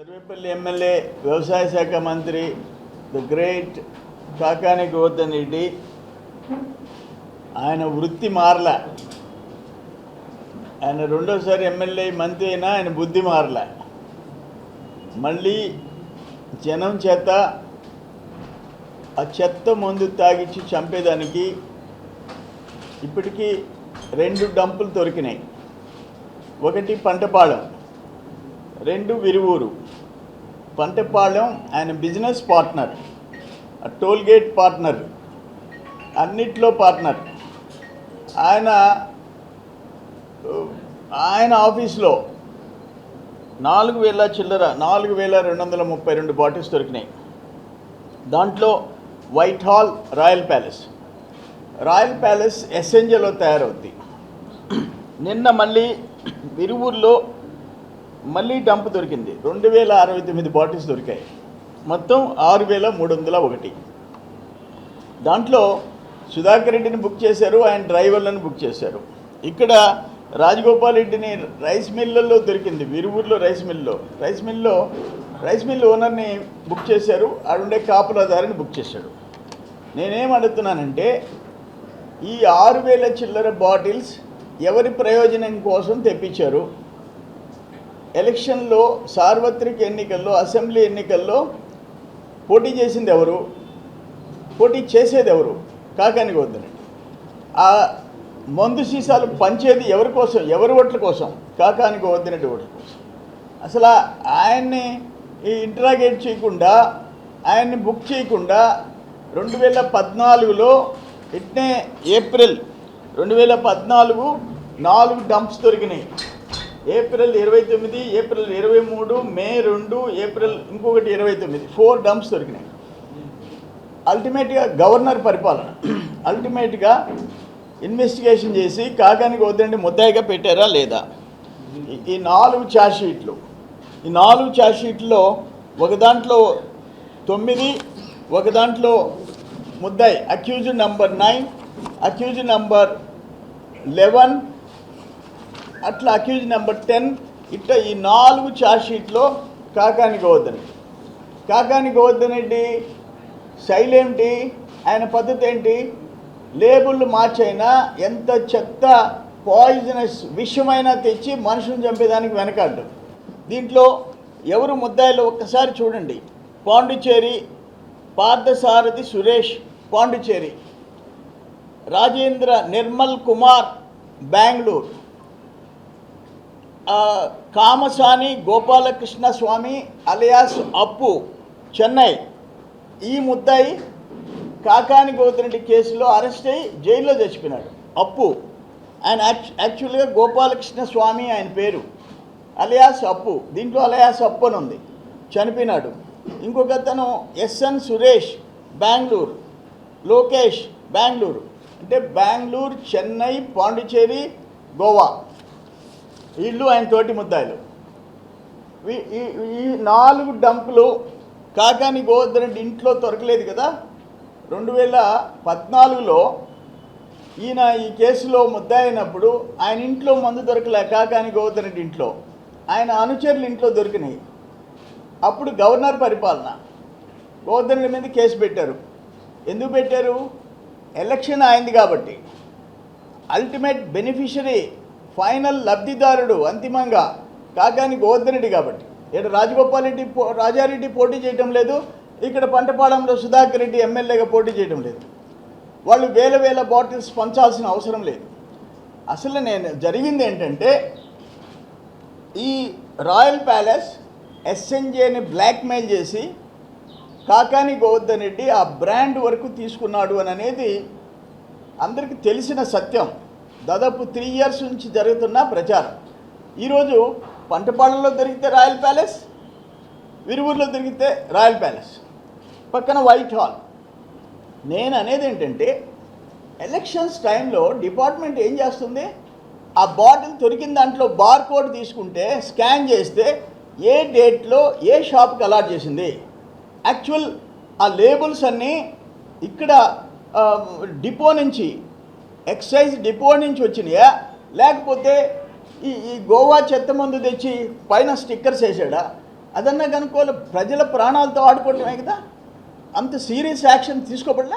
Sarvepalli MLA వ్యవసాయ శాఖ మంత్రి ద గ్రేట్ కాకాని గోవర్ధన్ రెడ్డి ఆయన వృత్తి మారల. ఆయన రెండోసారి ఎమ్మెల్యే మంత్రి అయినా ఆయన బుద్ధి మారల. మళ్ళీ జనం చేత ఆ చెత్త మందు తాగిచ్చి చంపేదానికి ఇప్పటికీ రెండు డంపులు దొరికినాయి. ఒకటి పంటపాళెం రెండు విరువూరు. పంటపాళెం ఆయన బిజినెస్ పార్ట్నర్ టోల్గేట్ పార్ట్నర్ అన్నిట్లో పార్ట్నర్. ఆయన ఆయన ఆఫీస్లో నాలుగు వేల చిల్లర నాలుగు వేల రెండు వందల ముప్పై రెండు బాటిల్స్ దొరికినాయి. దాంట్లో white hall royal palace royal palace ఎస్ఎన్జేలో తయారవుద్ది. నిన్న మళ్ళీ విరువూరులో మళ్ళీ డంప్ దొరికింది. రెండు వేల అరవై తొమ్మిది బాటిల్స్ దొరికాయి. మొత్తం ఆరు వేల మూడు వందల ఒకటి. దాంట్లో సుధాకర్ రెడ్డిని బుక్ చేశారు ఆయన డ్రైవర్లను బుక్ చేశారు. ఇక్కడ రాజగోపాల్ రెడ్డిని రైస్ మిల్లలో దొరికింది విరువూరులో రైస్ మిల్లో రైస్ మిల్లో రైస్ మిల్ ఓనర్ని బుక్ చేశారు ఆడుండే కాపులదారిని బుక్ చేశాడు నేనేం అడుగుతున్నానంటే ఈ ఆరు వేల చిల్లర బాటిల్స్ ఎవరి ప్రయోజనం కోసం తెప్పించారు? ఎలక్షన్లో సార్వత్రిక ఎన్నికల్లో అసెంబ్లీ ఎన్నికల్లో పోటీ చేసింది ఎవరు? పోటీ చేసేది ఎవరు? కాకాని వద్దనండి ఆ మందు సీసాలు పంచేది ఎవరి కోసం? ఎవరి ఓట్ల కోసం? కాకానికి వద్దనటి ఓట్ల కోసం. అసలు ఆయన్ని ఈ ఇంటరాగేట్ చేయకుండా ఆయన్ని బుక్ చేయకుండా రెండు వేల పద్నాలుగులో ఇట్నే ఏప్రిల్ రెండు వేల పద్నాలుగు నాలుగు డంప్స్ దొరికినాయి. ఏప్రిల్ ఇరవై తొమ్మిది ఏప్రిల్ ఇరవై మూడు మే రెండు ఏప్రిల్ ఇంకొకటి ఇరవై తొమ్మిది. ఫోర్ డంప్స్ దొరికినాయి. అల్టిమేట్గా గవర్నర్ పరిపాలన. అల్టిమేట్గా ఇన్వెస్టిగేషన్ చేసి కాకానికి వద్దండి ముద్దాయిగా పెట్టారా లేదా? ఈ- నాలుగు షీట్లు ఈ నాలుగు షీట్లో ఒక దాంట్లో తొమ్మిది ఒక దాంట్లో ముద్దాయి. Accused number nine accused number eleven అట్లా అక్యూజ్ నెంబర్ టెన్ ఇట్లా ఈ నాలుగు చార్జ్షీట్లో కాకాని గోవర్ధన్. కాకాని గోవర్ధన్ రెడ్డి శైలి ఏంటి? ఆయన పద్ధతి ఏంటి? లేబుల్ మార్చైనా ఎంత చెత్త పాయిజనస్ విషమైనా తెచ్చి మనుషులను చంపేదానికి వెనకాడ్డు. దీంట్లో ఎవరు ముద్దాయిలో ఒక్కసారి చూడండి. పాండిచేరి పార్థసారథి సురేష్ పాండిచేరి రాజేంద్ర నిర్మల్ కుమార్ బెంగళూరు. కామసాని గోపాలకృష్ణ స్వామి అలియాస్ అప్పు చెన్నై. ఈ ముద్దాయి కాకాని గోతిరెడ్డి కేసులో అరెస్ట్ అయ్యి జైల్లో చచ్చిపోయినాడు అప్పు. ఆయన యాక్చు యాక్చువల్గా గోపాలకృష్ణ స్వామి ఆయన పేరు. అలియాస్ అప్పు. దీంట్లో అలియాస్ అప్పు అని ఉంది. చనిపోయినాడు. ఇంకొక అతను ఎస్ఎన్ సురేష్ బెంగళూరు. లోకేష్ బెంగళూరు. అంటే బెంగళూరు చెన్నై పాండిచేరి గోవా. వీళ్ళు ఆయన తోటి ముద్దాయిలు. ఈ నాలుగు డంపులు కాకాని గోవర్ధన్ ఇంట్లో దొరకలేదు కదా? రెండు వేల పద్నాలుగులో ఈయన ఈ కేసులో ముద్దాయినప్పుడు ఆయన ఇంట్లో మందు దొరకలే కాకాని గోవర్ధన్ రెడ్డి ఇంట్లో. ఆయన అనుచరులు ఇంట్లో దొరికినాయి. అప్పుడు గవర్నర్ పరిపాలన. గోవర్ధన్ రెడ్డి మీద కేసు పెట్టారు. ఎందుకు పెట్టారు? ఎలక్షన్ అయింది కాబట్టి. అల్టిమేట్ బెనిఫిషరీ ఫైనల్ లబ్ధిదారుడు అంతిమంగా కాకాని గోవర్ధన్ రెడ్డి కాబట్టి. ఇక్కడ రాజగోపాల్ రెడ్డి పో- రాజారెడ్డి పోటీ చేయటం లేదు. ఇక్కడ పంటపాలెంలో సుధాకర్ రెడ్డి ఎమ్మెల్యేగా పోటీ చేయడం లేదు. వాళ్ళు వేల వేల బాటిల్స్ పంచాల్సిన అవసరం లేదు. అసలు నేను జరిగింది ఏంటంటే ఈ రాయల్ ప్యాలెస్ ఎస్ఎన్జేని బ్లాక్మెయిల్ చేసి కాకాని గోవర్ధన్ రెడ్డి ఆ బ్రాండ్ వరకు తీసుకున్నాడు అని అనేది అందరికీ తెలిసిన సత్యం. దాదాపు త్రీ ఇయర్స్ నుంచి జరుగుతున్న ప్రచారం. ఈరోజు పంటపాళ్ళలో దొరికితే రాయల్ ప్యాలెస్ విరువురులో దొరికితే రాయల్ ప్యాలెస్ పక్కన వైట్ హాల్. నేను అనేది ఏంటంటే ఎలక్షన్స్ టైంలో డిపార్ట్మెంట్ ఏం చేస్తుంది? ఆ బాటిల్ దొరికిన దాంట్లో బార్ కోడ్ తీసుకుంటే స్కాన్ చేస్తే ఏ డేట్లో ఏ షాప్కి అలాట్ చేసింది. యాక్చువల్ ఆ లేబుల్స్ అన్నీ ఇక్కడ డిపో నుంచి ఎక్సైజ్ డిపో నుంచి వచ్చినాయా? లేకపోతే ఈ ఈ గోవా చెత్త మందు తెచ్చి పైన స్టిక్కర్స్ వేసాడా? అదన్నా కనుక్కోవాలి ప్రజల ప్రాణాలతో ఆడుకోవటమే కదా? అంత సీరియస్ యాక్షన్ తీసుకోబడలే?